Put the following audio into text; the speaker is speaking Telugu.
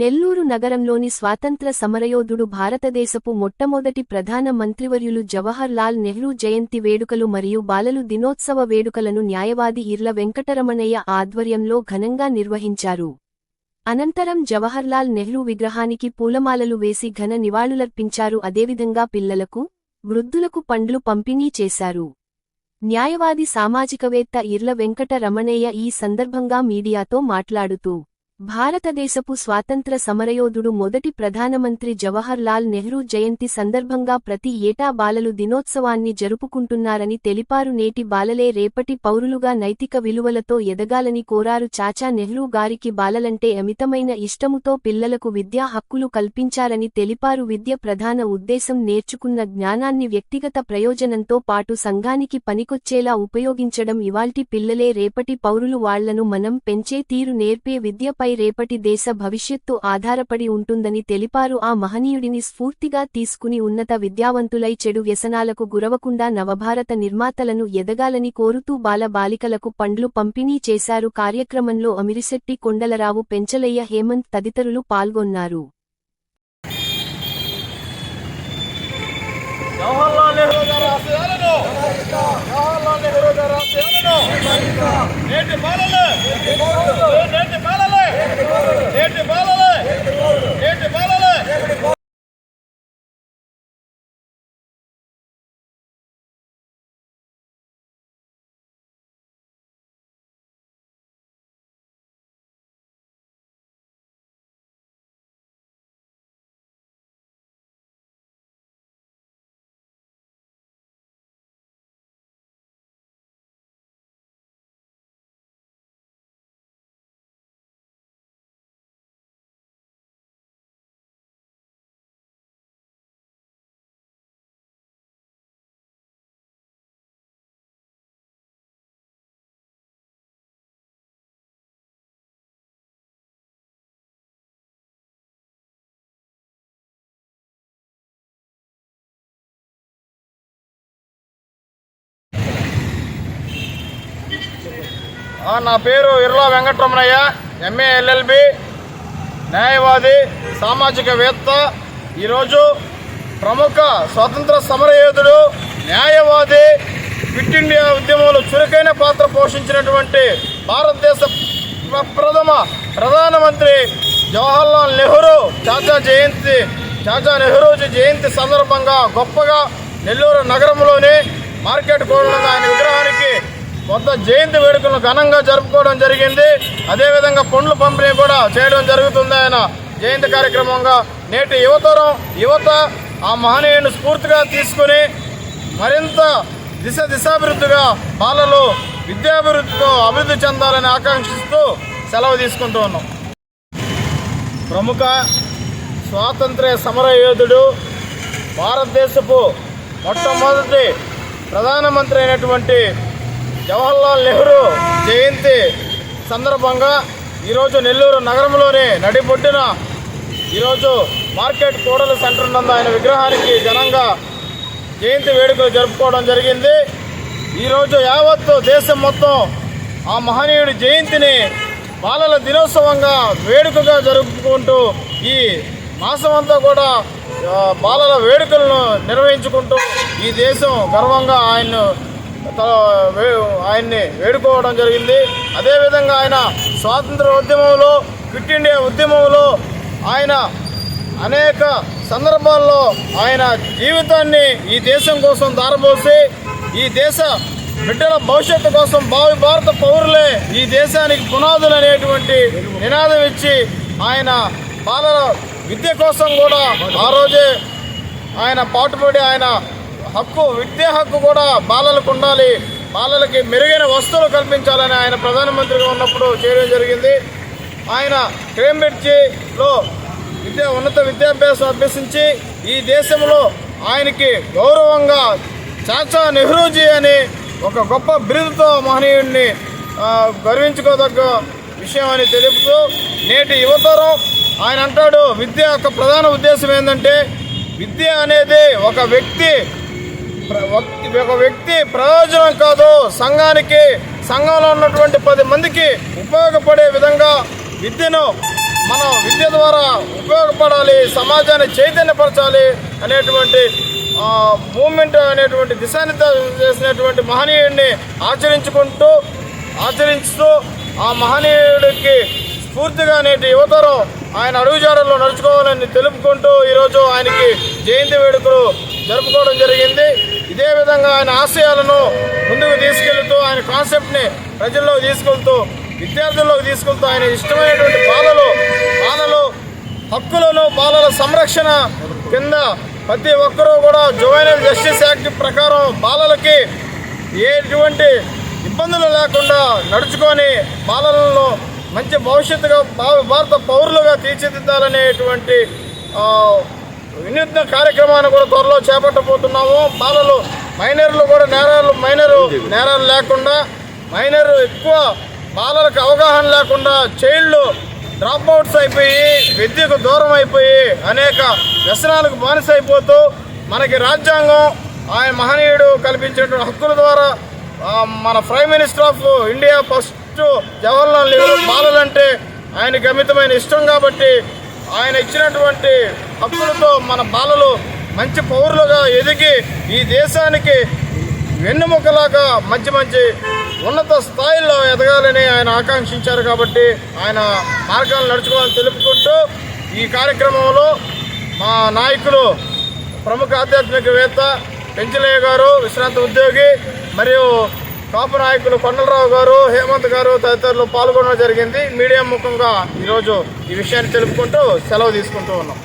నెల్లూరు నగరంలోని స్వాతంత్ర సమరయోధుడు భారతదేశపు మొట్టమొదటి ప్రధాన మంత్రివర్యులు జవహర్ లాల్ నెహ్రూ జయంతి వేడుకలు మరియు బాలలు దినోత్సవ వేడుకలను న్యాయవాది ఇర్ల వెంకటరమణయ్య ఆధ్వర్యంలో ఘనంగా నిర్వహించారు. అనంతరం జవహర్లాల్ నెహ్రూ విగ్రహానికి పూలమాలలు వేసి ఘన నివాళులర్పించారు. అదేవిధంగా పిల్లలకు వృద్ధులకు పండ్లు పంపిణీ చేశారు. న్యాయవాది సామాజికవేత్త ఇర్ల వెంకట రమణయ్య ఈ సందర్భంగా మీడియాతో మాట్లాడుతూ భారతదేశపు స్వాతంత్ర సమరయోధుడు మొదటి ప్రధానమంత్రి జవహర్ లాల్ నెహ్రూ జయంతి సందర్భంగా ప్రతి ఏటా బాలలు దినోత్సవాన్ని జరుపుకుంటున్నారని తెలిపారు. నేటి బాలలే రేపటి పౌరులుగా నైతిక విలువలతో ఎదగాలని కోరారు. చాచా నెహ్రూ గారికి బాలలంటే అమితమైన ఇష్టముతో పిల్లలకు విద్యా హక్కులు కల్పించారని తెలిపారు. విద్య ప్రధాన ఉద్దేశం నేర్చుకున్న జ్ఞానాన్ని వ్యక్తిగత ప్రయోజనంతో పాటు సంఘానికి పనికొచ్చేలా ఉపయోగించడం. ఇవాల్టి పిల్లలే రేపటి పౌరులు వాళ్ళను మనం పెంచే తీరు నేర్పే విద్యపై రేపటి దేశ భవిష్యత్తు ఆధారపడి ఉంటుందని తెలిపారు. ఆ మహనీయుడిని స్ఫూర్తిగా తీసుకుని ఉన్నత విద్యావంతులై చెడు వ్యసనాలకు గురవకుండా నవభారత నిర్మాతలను ఎదగాలని కోరుతూ బాల బాలికలకు పండ్లు పంపిణీ చేశారు. కార్యక్రమంలో అమిరిశెట్టి కొండలరావు పెంచలయ్య హేమంత్ తదితరులు పాల్గొన్నారు. జవహర్లాల్ నెహ్రూ గారి ఆశయాలను జవహర్లాల్ నెహ్రూ గారి ఆశయాలను నేటి నేటి బాలలే నేటి బాలలే నేటి నా పేరు ఇర్లా వెంకటరమణయ్య ఎంఏ ఎల్ఎల్బి న్యాయవాది సామాజికవేత్త. ఈరోజు ప్రముఖ స్వాతంత్ర సమరయోధుడు న్యాయవాది ఫిట్ ఇండియా ఉద్యమంలో చురుకైన పాత్ర పోషించినటువంటి భారతదేశ ప్రథమ ప్రధానమంత్రి జవహర్లాల్ నెహ్రూ చాచా జయంతి చాచా నెహ్రూజీ జయంతి సందర్భంగా గొప్పగా నెల్లూరు నగరంలోని మార్కెట్ కోడలో ఆయన మొత్తం జయంతి వేడుకలను ఘనంగా జరుపుకోవడం జరిగింది. అదేవిధంగా పండ్ల పంపిణీ కూడా చేయడం జరుగుతుంది ఆయన. జయంతి కార్యక్రమంగా నేటి యువతరం యువత ఆ మహనీయుని స్ఫూర్తిగా తీసుకుని మరింత దిశ దిశాభివృద్ధిగా బాలలు విద్యాభివృద్ధితో అభివృద్ధి చెందాలని ఆకాంక్షిస్తూ సెలవు తీసుకుంటూ ఉన్నాం. ప్రముఖ స్వాతంత్ర్య సమరయోధుడు భారతదేశపు మొట్టమొదటి ప్రధానమంత్రి అయినటువంటి జవహర్లాల్ నెహ్రూ జయంతి సందర్భంగా ఈరోజు నెల్లూరు నగరంలోని నడిబొడ్డున ఈరోజు మార్కెట్ కోడల సెంటర్ నందు ఆయన విగ్రహానికి ఘనంగా జయంతి వేడుకలు జరుపుకోవడం జరిగింది. ఈరోజు యావత్తు దేశం మొత్తం ఆ మహనీయుడి జయంతిని బాలల దినోత్సవంగా వేడుకగా జరుపుకుంటూ ఈ మాసమంతా కూడా బాలల వేడుకలను నిర్వహించుకుంటూ ఈ దేశం గర్వంగా ఆయన్ను ఆయన్ని వేడుకోవడం జరిగింది. అదేవిధంగా ఆయన స్వాతంత్ర ఉద్యమంలో క్విట్ ఇండియా ఉద్యమంలో ఆయన అనేక సందర్భాల్లో ఆయన జీవితాన్ని ఈ దేశం కోసం దారబోసి ఈ దేశ బిడ్డల భవిష్యత్తు కోసం భావి భారత పౌరులే ఈ దేశానికి పునాదులు అనేటువంటి నినాదం ఇచ్చి ఆయన బాలల విద్య కోసం కూడా ఆ రోజే ఆయన పాటుపడి ఆయన హక్కు విద్యా హక్కు కూడా బాలలకు ఉండాలి. బాలలకి మెరుగైన వస్తువులు కల్పించాలని ఆయన ప్రధానమంత్రిగా ఉన్నప్పుడు చేయడం జరిగింది. ఆయన క్రేంబ్రిడ్జిలో విద్య ఉన్నత విద్యాభ్యాసం అభ్యసించి ఈ దేశంలో ఆయనకి గౌరవంగా చాచా నెహ్రూజీ అని ఒక గొప్ప బిరుదుతో మహనీయుడిని గర్వించుకోదగ్గ విషయం అని తెలుపుతూ నేటి యువతరం ఆయన అంటాడు విద్య యొక్క ప్రధాన ఉద్దేశం ఏంటంటే విద్య అనేది ఒక వ్యక్తి- ఒక వ్యక్తి ప్రయోజనం కాదు. సంఘానికి సంఘంలో ఉన్నటువంటి పది మందికి ఉపయోగపడే విధంగా విద్యను మనం విద్య ద్వారా ఉపయోగపడాలి సమాజాన్ని చైతన్యపరచాలి అనేటువంటి మూమెంట్ అనేటువంటి దిశానిర్దేశం చేసినటువంటి మహనీయుడిని ఆచరించుకుంటూ ఆచరిస్తూ ఆ మహనీయుడికి స్ఫూర్తిగా నేటి యువతరం ఆయన అడుగుజాడల్లో నడుచుకోవాలని తెలుపుకుంటూ ఈరోజు ఆయనకి జయంతి వేడుకలు జరుపుకోవడం జరిగింది. ఇదే విధంగా ఆయన ఆశయాలను ముందుకు తీసుకెళ్తూ ఆయన కాన్సెప్ట్ని ప్రజల్లోకి తీసుకెళ్తూ విద్యార్థుల్లోకి తీసుకెళ్తూ ఆయన ఇష్టమైనటువంటి బాలలు బాలలు హక్కులను బాలల సంరక్షణ కింద ప్రతి ఒక్కరూ కూడా జువైనల్ జస్టిస్ యాక్ట్ ప్రకారం బాలలకి ఎటువంటి ఇబ్బందులు లేకుండా నడుచుకొని బాలలను మంచి భవిష్యత్తుగా భారత పౌరులుగా తీర్చిదిద్దాలనేటువంటి వినూత్న కార్యక్రమాన్ని కూడా త్వరలో చేపట్టబోతున్నాము. బాలలు మైనర్లు కూడా నేరాలు మైనరు నేరాలు లేకుండా మైనరు ఎక్కువ బాలలకు అవగాహన లేకుండా చైల్డ్ డ్రాప్ అవుట్స్ అయిపోయి విద్యకు దూరం అయిపోయి అనేక వ్యసనాలకు బానిస అయిపోతూ మనకి రాజ్యాంగం ఆయన మహనీయుడు కల్పించినటువంటి హక్కుల ద్వారా మన prime minister of India first Jawaharlal Nehru బాలలంటే ఆయనకి అమితమైన ఇష్టం కాబట్టి ఆయన ఇచ్చినటువంటి హక్కులతో మన బాలలు మంచి పౌరులుగా ఎదిగి ఈ దేశానికి వెన్నుముకలాగా మంచి మంచి ఉన్నత స్థాయిలో ఎదగాలని ఆయన ఆకాంక్షించారు కాబట్టి ఆయన మార్గాలు నడుచుకోవాలని తెలుపుకుంటూ ఈ కార్యక్రమంలో మా నాయకులు ప్రముఖ ఆధ్యాత్మికవేత్త పెంచలయ్య గారు విశ్రాంత ఉద్యోగి మరియు కాపు నాయకులు కొండలరావు గారు హేమంత్ గారు తదితరులు పాల్గొనడం జరిగింది. మీడియా ముఖంగా ఈరోజు ఈ విషయాన్ని తెలుపుకుంటూ సెలవు తీసుకుంటూ ఉన్నాం.